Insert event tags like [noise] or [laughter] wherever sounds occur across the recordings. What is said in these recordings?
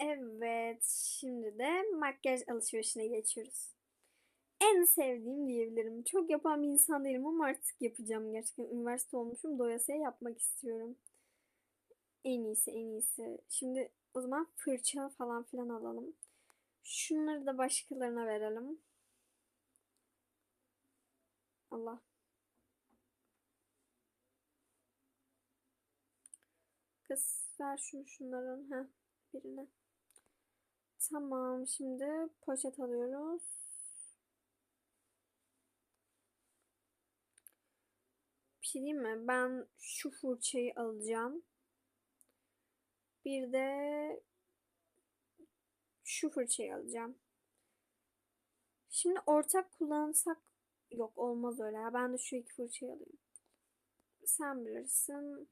Evet, şimdi de makyaj alışverişine geçiyoruz. En sevdiğim diyebilirim. Çok yapan bir insan değilim ama artık yapacağım gerçekten. Üniversite olmuşum, doyasıya yapmak istiyorum. En iyisi, en iyisi. Şimdi o zaman fırça falan filan alalım. Şunları da başkalarına verelim. Allah. Kız ver şunu şunların. Heh, birine. Tamam, şimdi poşet alıyoruz. Bir şey diyeyim mi? Ben şu fırçayı alacağım. Bir de şu fırçayı alacağım. Şimdi ortak kullansak yok olmaz öyle ya. Ben de şu iki fırçayı alayım. Sen bilirsin.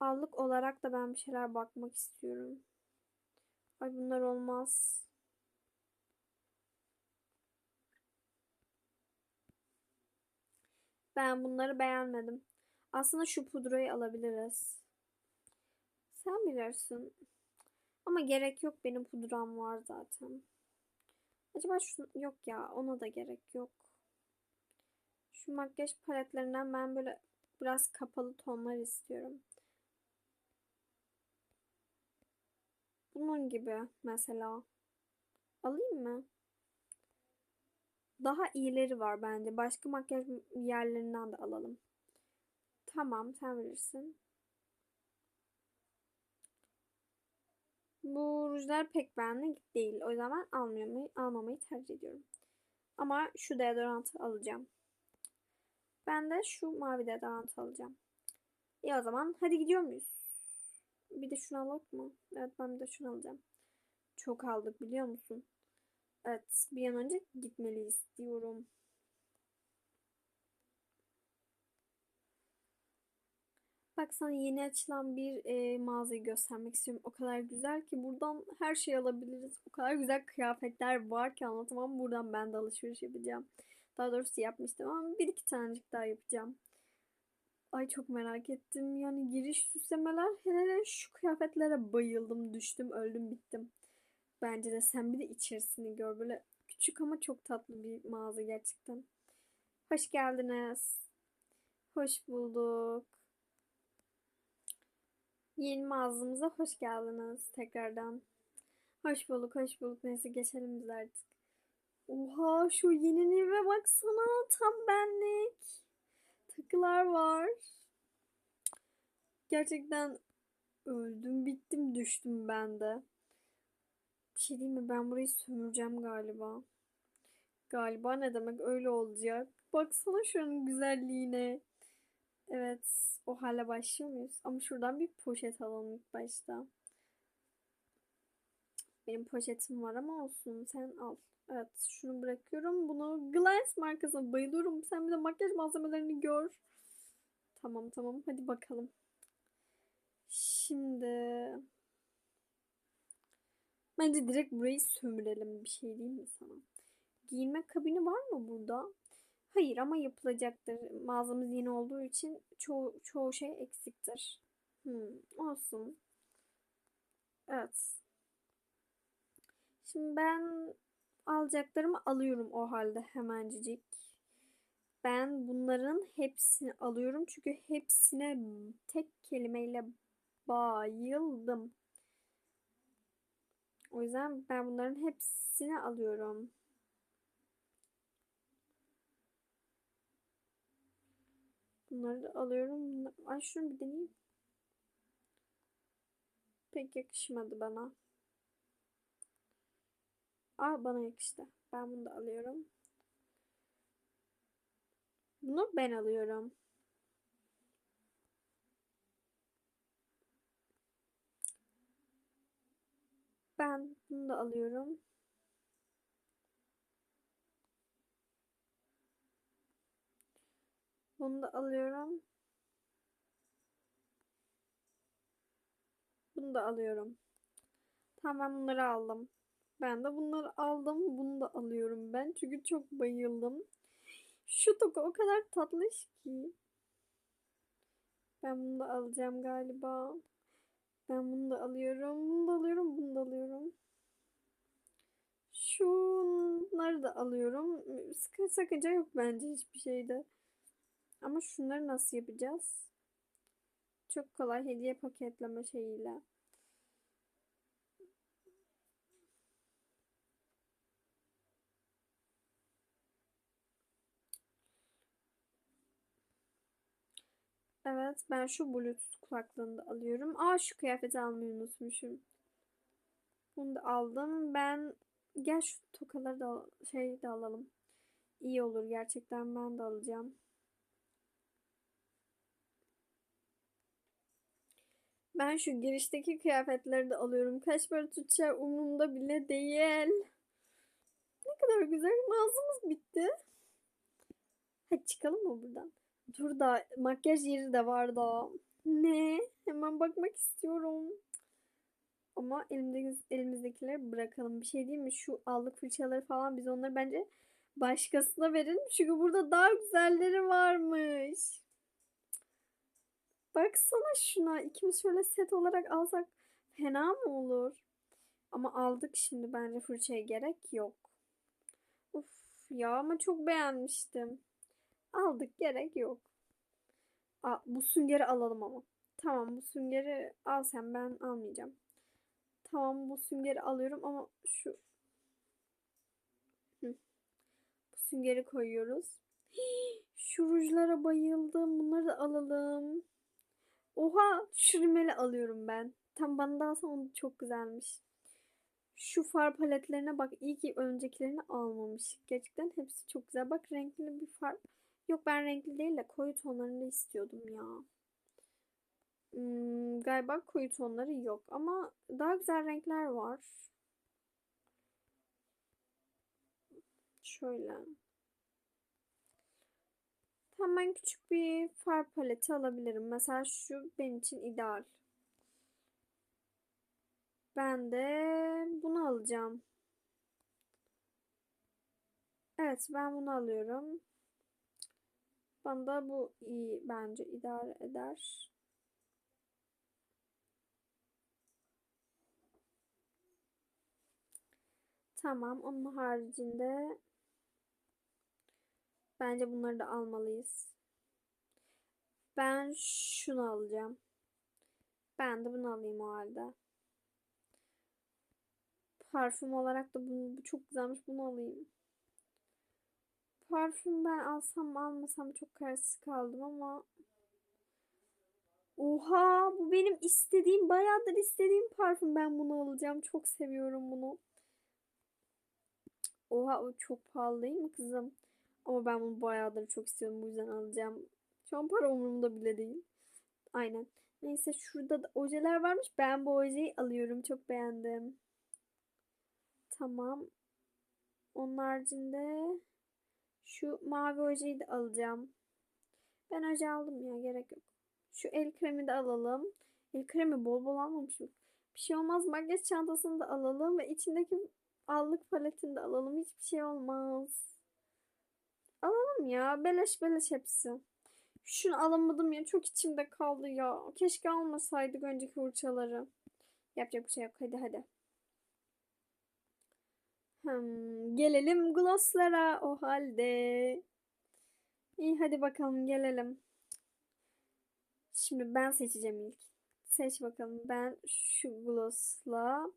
Allık olarak da ben bir şeyler bakmak istiyorum. Ay bunlar olmaz. Ben bunları beğenmedim. Aslında şu pudrayı alabiliriz. Sen bilirsin. Ama gerek yok. Benim pudram var zaten. Acaba şu yok ya. Ona da gerek yok. Şu makyaj paletlerinden ben böyle biraz kapalı tonlar istiyorum. Bunun gibi mesela. Alayım mı? Daha iyileri var bence. Başka makyaj yerlerinden de alalım. Tamam, sen bilirsin. Bu rujlar pek benlik değil. O ben almamayı, almamayı tercih ediyorum. Ama şu deodorantı alacağım. Ben de şu mavi deodorantı alacağım. İyi o zaman hadi gidiyor muyuz? Bir de şunu alalım mı? Evet ben bir de şunu alacağım. Çok aldık biliyor musun? Evet bir an önce gitmeliyiz diyorum. Bak sana yeni açılan bir e, mağazayı göstermek istiyorum. O kadar güzel ki buradan her şey alabiliriz. O kadar güzel kıyafetler var ki anlatamam. Buradan ben de alışveriş yapacağım. Daha doğrusu yapmıştım ama bir iki tanecik daha yapacağım. Ay çok merak ettim. Yani giriş süslemeler hele şu kıyafetlere bayıldım. Düştüm, öldüm, bittim. Bence de sen bir de içerisini gör. Böyle küçük ama çok tatlı bir mağaza gerçekten. Hoş geldiniz. Hoş bulduk. Yeni mağazamıza hoş geldiniz tekrardan. Hoş bulduk, hoş bulduk. Neyse geçelim biz artık. Oha şu yeni eve baksana tam benlik. Takılar var. Gerçekten öldüm, bittim, düştüm ben de. Bir şey diyeyim mi? Ben burayı sömüreceğim galiba. Galiba ne demek öyle olacak. Baksana şunun güzelliğine. Evet, o hale başlıyor muyuz? Ama şuradan bir poşet alalım ilk başta. Benim poşetim var ama olsun sen al. Evet şunu bırakıyorum. Bunu Glance markasına bayılıyorum. Sen bir de makyaj malzemelerini gör. Tamam tamam hadi bakalım. Şimdi bence direkt burayı sömürelim bir şey değil mi sana? Giyinme kabini var mı burada? Hayır ama yapılacaktır. Mağazamız yeni olduğu için çoğu, çoğu şey eksiktir. Hmm, olsun. Evet. Şimdi ben alacaklarımı alıyorum o halde hemencik. Ben bunların hepsini alıyorum çünkü hepsine tek kelimeyle bayıldım. O yüzden ben bunların hepsini alıyorum. Bunları da alıyorum. Ay şunu bir deneyeyim. Pek yakışmadı bana. Aa bana yakıştı. Ben bunu da alıyorum. Bunu ben alıyorum. Ben bunu da alıyorum. Bunu da alıyorum. Bunu da alıyorum. Tamam bunları aldım. Ben de bunları aldım. Bunu da alıyorum ben. Çünkü çok bayıldım. Şu toka o kadar tatlış ki. Ben bunu da alacağım galiba. Ben bunu da alıyorum. Bunu da alıyorum. Bunu da Şunları da alıyorum. Sıkı sakınca yok bence hiçbir şeyde. Ama şunları nasıl yapacağız? Çok kolay hediye paketleme şeyiyle. Evet, ben şu Bluetooth kulaklığını da alıyorum. Aa şu kıyafeti almayı unutmuşum. Bunu da aldım. Ben gel şu tokaları da şey de alalım. İyi olur gerçekten ben de alacağım. Ben şu girişteki kıyafetleri de alıyorum. Kaç para tutacağı umurumda bile değil. Ne kadar güzel mağazamız bitti. Hadi çıkalım mı buradan? Dur da makyaj yeri de var da. Ne? Hemen bakmak istiyorum. Ama elimdeki, elimizdekileri bırakalım. Bir şey diyeyim mi? Şu allık fırçaları falan biz onları bence başkasına verelim. Çünkü burada daha güzelleri varmış. Baksana şuna. İkimiz şöyle set olarak alsak fena mı olur? Ama aldık şimdi bence fırçaya gerek yok. Uf ya ama çok beğenmiştim. Aldık gerek yok. Aa, bu süngeri alalım ama. Tamam bu süngeri al sen ben almayacağım. Tamam bu süngeri alıyorum ama şu Hı. bu süngeri koyuyoruz. [gasps] Şu rujlara bayıldım. Bunları da alalım. Oha şu rimeli alıyorum ben. Tam bana da alsam onu çok güzelmiş. Şu far paletlerine bak. İyi ki öncekilerini almamıştık. Gerçekten hepsi çok güzel. Bak renkli bir far. Yok ben renkli değil de koyu tonlarını istiyordum ya. Hmm, galiba koyu tonları yok ama daha güzel renkler var. Şöyle. Tam ben küçük bir far paleti alabilirim. Mesela şu benim için ideal. Ben de bunu alacağım. Evet ben bunu alıyorum. Bana da bu iyi bence idare eder. Tamam onun haricinde bence bunları da almalıyız. Ben şunu alacağım. Ben de bunu alayım o halde. Parfüm olarak da bunu, bu çok güzelmiş bunu alayım. Parfüm ben alsam mı almasam çok kararsız kaldım ama Oha bu benim istediğim bayağıdır istediğim parfüm ben bunu alacağım çok seviyorum bunu. Oha o çok pahalı değil mi kızım? Ama ben bunu bayağıdır çok istiyorum bu yüzden alacağım. Şu an para umurumda bile değil. Aynen. Neyse şurada da ojeler varmış. Ben bu ojeyi alıyorum. Çok beğendim. Tamam. Onun haricinde şu mavi ojeyi de alacağım. Ben oje aldım ya gerek yok. Şu el kremi de alalım. El kremi bol bol almamışım. Bir şey olmaz makyaj çantasını da alalım ve içindeki allık paletini de alalım. Hiçbir şey olmaz. Alalım ya. Beleş beleş hepsi. Şunu alamadım ya. Çok içimde kaldı ya. Keşke almasaydık önceki fırçaları. Yapacak bir şey yok. Hadi hadi. Hmm, gelelim glosslara o halde. İyi hadi bakalım gelelim. Şimdi ben seçeceğim ilk. Seç bakalım. Ben şu glossla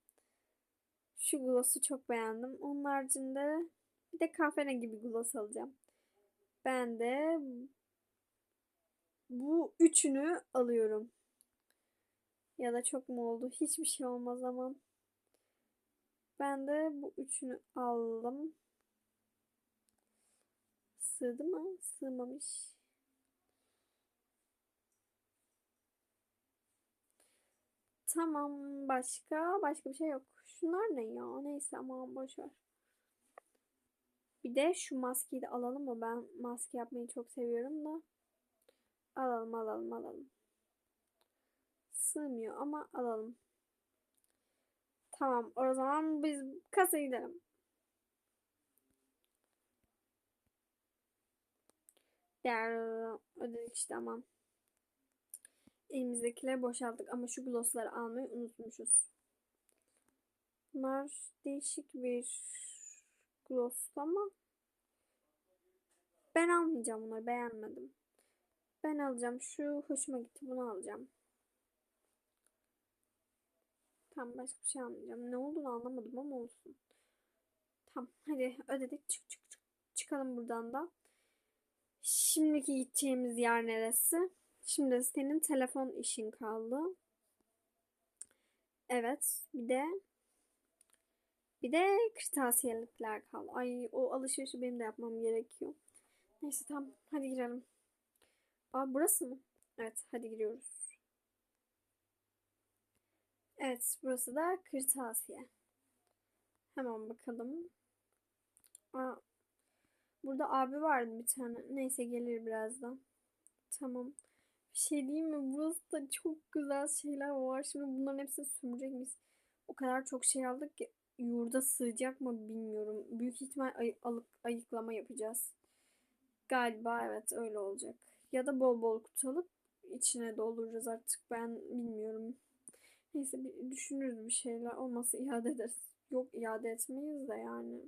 şu gloss'u çok beğendim. Onun haricinde bir de kahverengi bir gloss alacağım. Ben de bu üçünü alıyorum. Ya da çok mu oldu? Hiçbir şey olmaz ama. Ben de bu üçünü aldım. Sığdı mı? Sığmamış. Tamam. Başka? Başka bir şey yok. Şunlar ne ya? Neyse aman boş ver. Bir de şu maskeyi de alalım mı? Ben maske yapmayı çok seviyorum da. Alalım alalım alalım. Sığmıyor ama alalım. Tamam o zaman biz kasaya gidelim. Değer ödedik işte aman. Elimizdekileri boşalttık ama şu glossları almayı unutmuşuz. Bunlar değişik bir glosslu ama ben almayacağım bunları beğenmedim. Ben alacağım. Şu hoşuma gitti. Bunu alacağım. Tam başka bir şey almayacağım. Ne olduğunu anlamadım ama olsun. Tamam hadi ödedik. Çık çık çık. Çıkalım buradan da. Şimdiki gideceğimiz yer neresi? Şimdi senin telefon işin kaldı. Evet. Bir de bir de kırtasiyelikler kaldı. Ay o alışverişi benim de yapmam gerekiyor. Neyse tamam. Hadi girelim. Aa burası mı? Evet hadi giriyoruz. Evet burası da kırtasiye. Hemen bakalım. Aa, burada abi vardı bir tane. Neyse gelir birazdan. Tamam. Bir şey diyeyim mi? Burası da çok güzel şeyler var. Şimdi bunların hepsini sömürecek miyiz? O kadar çok şey aldık ki yurda sığacak mı bilmiyorum. Büyük ihtimal ay alıp ayıklama yapacağız. Galiba evet öyle olacak. Ya da bol bol kutu alıp içine dolduracağız artık. Ben bilmiyorum. Neyse bir düşünürüz bir şeyler. Olmazsa iade ederiz. Yok iade etmeyiz de yani.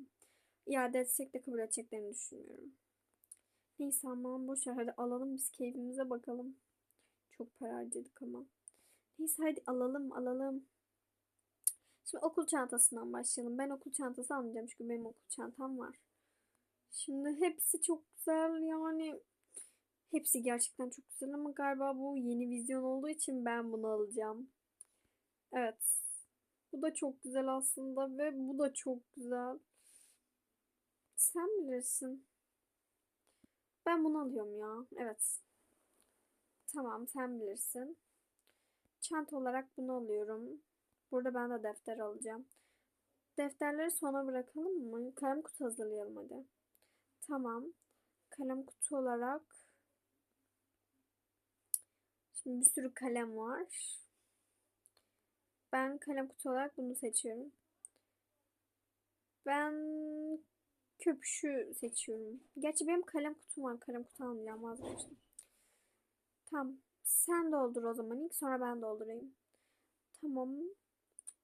İade etsek de kabul edeceklerini düşünmüyorum. Neyse aman boş ver. Hadi alalım biz keyfimize bakalım. Çok para harcadık ama. Neyse hadi alalım alalım. Şimdi okul çantasından başlayalım. Ben okul çantası almayacağım çünkü benim okul çantam var. Şimdi hepsi çok güzel yani. Hepsi gerçekten çok güzel ama galiba bu yeni vizyon olduğu için ben bunu alacağım. Evet. Bu da çok güzel aslında ve bu da çok güzel. Sen bilirsin. Ben bunu alıyorum ya. Evet. Tamam sen bilirsin. Çanta olarak bunu alıyorum. Burada ben de defter alacağım. Defterleri sona bırakalım mı? Kalem kutu hazırlayalım hadi. Tamam. Kalem kutu olarak Şimdi bir sürü kalem var. Ben kalem kutu olarak bunu seçiyorum. Ben köpüşü seçiyorum. Gerçi benim kalem kutum var. Kalem kutu almayacağım vazgeçtim. Tamam. Sen doldur o zaman. İlk sonra ben doldurayım. Tamam.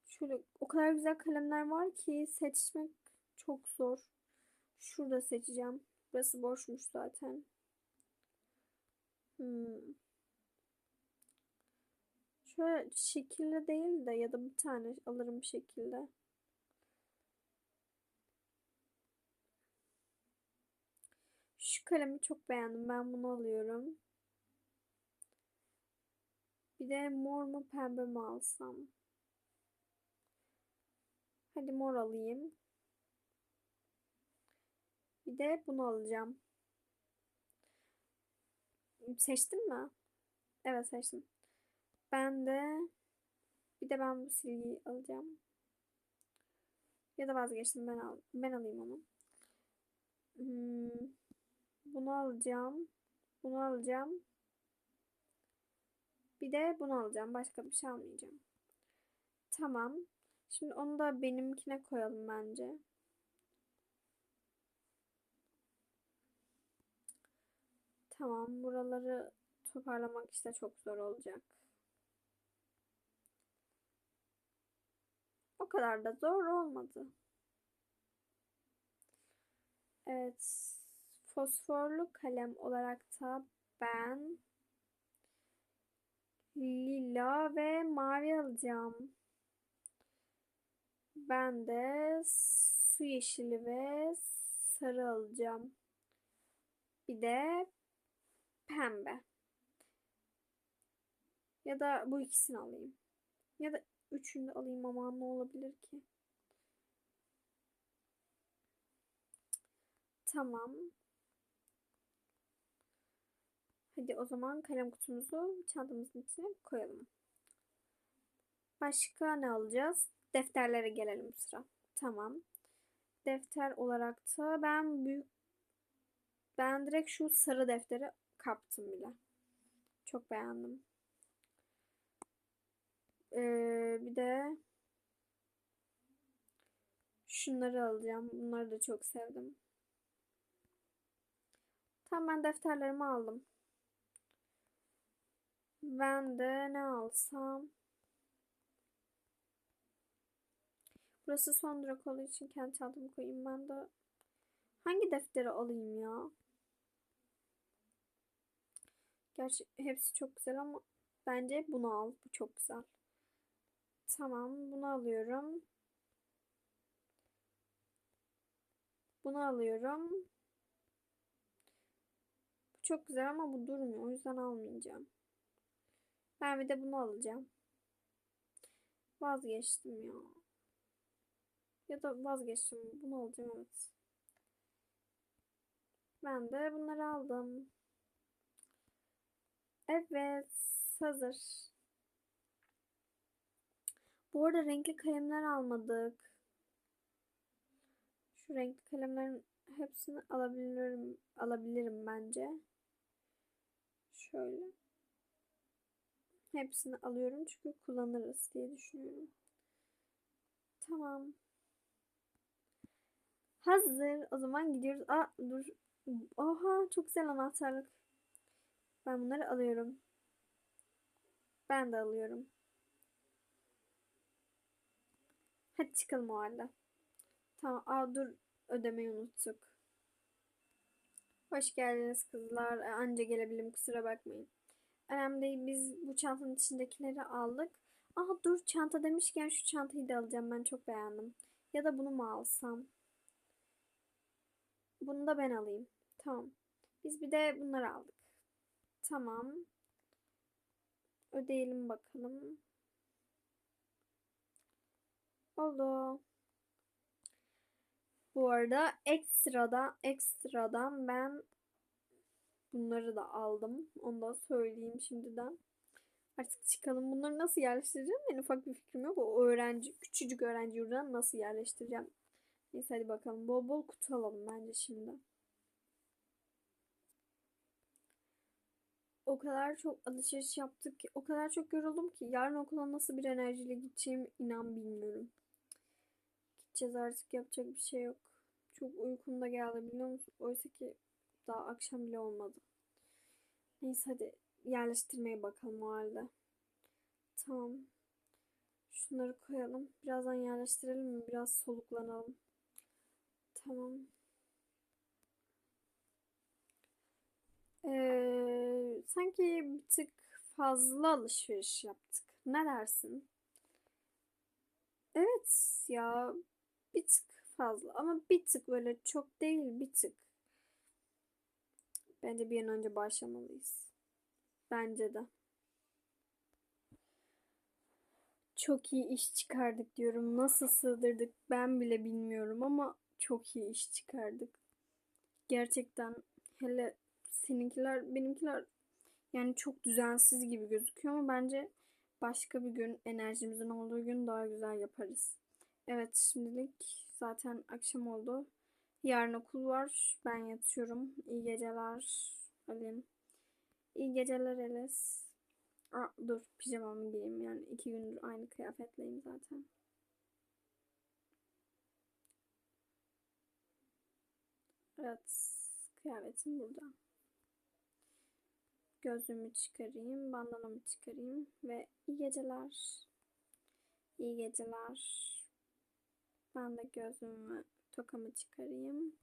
Şöyle o kadar güzel kalemler var ki seçmek çok zor. Şurada seçeceğim. Burası boşmuş zaten. Hmm. Şöyle şekilli değil de ya da bir tane alırım şekilde. Şu kalemi çok beğendim. Ben bunu alıyorum. Bir de mor mu pembe mi alsam? Hadi mor alayım. Bir de bunu alacağım. Seçtin mi? Evet seçtim. Ben de bir de ben bu silgiyi alacağım. Ya da vazgeçtim ben al ben alayım onu. Hmm, bunu alacağım. Bunu alacağım. Bir de bunu alacağım. Başka bir şey almayacağım. Tamam. Şimdi onu da benimkine koyalım bence. Tamam. Buraları toparlamak işte çok zor olacak. O kadar da zor olmadı. Evet. Fosforlu kalem olarak da ben lila ve mavi alacağım. Ben de su yeşili ve sarı alacağım. Bir de pembe. Ya da bu ikisini alayım. Ya da üçünü de alayım ama ne olabilir ki? Tamam. Hadi o zaman kalem kutumuzu çantamızın içine koyalım. Başka ne alacağız? Defterlere gelelim sıra. Tamam. Defter olarak da ben büyük ben direkt şu sarı defteri kaptım bile. Çok beğendim. Ee, bir de şunları alacağım. Bunları da çok sevdim. Tamam ben defterlerimi aldım. Ben de ne alsam? Burası son durak olduğu için kendi çantamı koyayım. Ben de Hangi defteri alayım ya? Gerçi hepsi çok güzel ama bence bunu al. Bu çok güzel. Tamam, bunu alıyorum. Bunu alıyorum. Bu çok güzel ama bu durmuyor. O yüzden almayacağım. Ben bir de bunu alacağım. Vazgeçtim ya. Ya da vazgeçtim. Bunu alacağım evet. Ben de bunları aldım. Evet, hazır. Bu arada renkli kalemler almadık. Şu renkli kalemlerin hepsini alabilirim, alabilirim bence. Şöyle. Hepsini alıyorum çünkü kullanırız diye düşünüyorum. Tamam. Hazır. O zaman gidiyoruz. Aa dur. Oha çok güzel anahtarlık. Ben bunları alıyorum. Ben de alıyorum. Hadi çıkalım o halde. Tamam. Aa dur. Ödemeyi unuttuk. Hoş geldiniz kızlar. E, Anca gelebilirim kusura bakmayın. Önemli değil. Biz bu çantanın içindekileri aldık. Aha dur çanta demişken şu çantayı da alacağım. Ben çok beğendim. Ya da bunu mu alsam? Bunu da ben alayım. Tamam. Biz bir de bunları aldık. Tamam. Ödeyelim bakalım. Oldu. Bu arada ekstrada ekstradan ben bunları da aldım. Onu da söyleyeyim şimdiden. Artık çıkalım. Bunları nasıl yerleştireceğim? En ufak bir fikrim yok. O öğrenci, küçücük öğrenci yurduna nasıl yerleştireceğim? Neyse hadi bakalım. Bol bol kutu alalım bence şimdi. O kadar çok alışveriş yaptık ki, o kadar çok yoruldum ki yarın okula nasıl bir enerjiyle gideceğimi inan bilmiyorum. Gideceğiz artık yapacak bir şey yok. Çok uykum da geldi biliyor musun? Oysa ki daha akşam bile olmadı. Neyse hadi yerleştirmeye bakalım o halde. Tamam. Şunları koyalım. Birazdan yerleştirelim mi? Biraz soluklanalım. Tamam. Ee, sanki bir tık fazla alışveriş yaptık. Ne dersin? Evet ya bir tık fazla ama bir tık böyle çok değil bir tık. Bence bir an önce başlamalıyız. Bence de. Çok iyi iş çıkardık diyorum. Nasıl sığdırdık ben bile bilmiyorum ama çok iyi iş çıkardık. Gerçekten hele seninkiler benimkiler yani çok düzensiz gibi gözüküyor ama bence başka bir gün enerjimizin olduğu gün daha güzel yaparız. Evet şimdilik zaten akşam oldu. Yarın okul var. Ben yatıyorum. İyi geceler Alim. İyi geceler Eles. Aa, dur pijamamı giyeyim yani iki gündür aynı kıyafetleyim zaten. Evet kıyafetim burada. Gözlüğümü çıkarayım, bandanamı çıkarayım ve iyi geceler. İyi geceler. Ben de gözlüğümü, tokamı çıkarayım.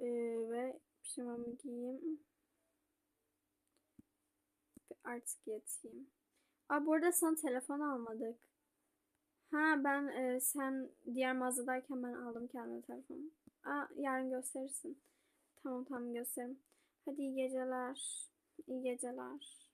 Ee, ve pijamamı giyeyim. Ve artık yatayım. Aa bu arada sana telefon almadık. Ha ben e, sen diğer mağazadayken ben aldım kendime telefonu. Aa yarın gösterirsin. Tamam tamam gösteririm. Hadi iyi geceler. İyi geceler.